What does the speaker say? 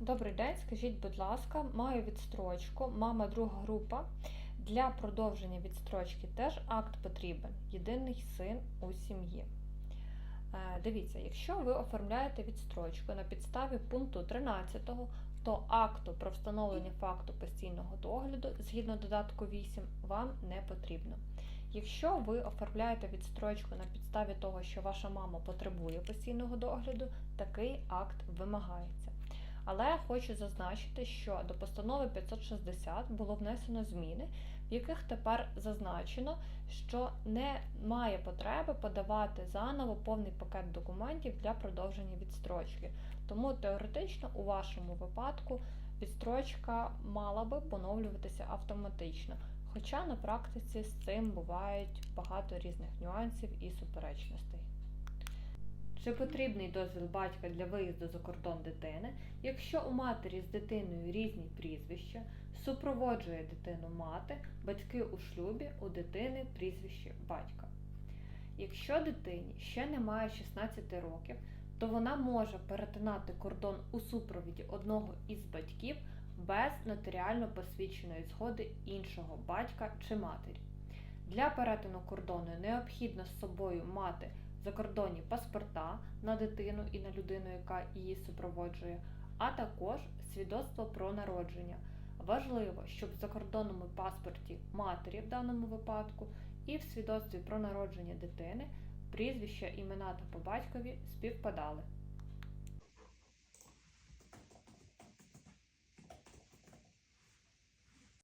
Добрий день, скажіть, будь ласка, маю відстрочку, мама друга група. Для продовження відстрочки теж акт потрібен. Єдиний син у сім'ї. Е, Дивіться, якщо ви оформляєте відстрочку на підставі пункту 13, то акту про встановлення факту постійного догляду згідно додатку 8 вам не потрібно. Якщо ви оформляєте відстрочку на підставі того, що ваша мама потребує постійного догляду, такий акт вимагається. Але хочу зазначити, що до постанови 560 було внесено зміни, в яких тепер зазначено, що немає потреби подавати заново повний пакет документів для продовження відстрочки. Тому теоретично у вашому випадку відстрочка мала би поновлюватися автоматично. Хоча на практиці з цим бувають багато різних нюансів і суперечностей. Чи потрібний дозвіл батька для виїзду за кордон дитини, якщо у матері з дитиною різні прізвища, супроводжує дитину мати, батьки у шлюбі, у дитини прізвище батька. Якщо дитині ще немає 16 років, то вона може перетинати кордон у супровіді одного із батьків без нотаріально посвідченої згоди іншого батька чи матері. Для перетину кордону необхідно з собою мати закордонні паспорта на дитину і на людину, яка її супроводжує, а також свідоцтво про народження. Важливо, щоб в закордонному паспорті матері в даному випадку і в свідоцтві про народження дитини прізвища, імена та по батькові співпадали.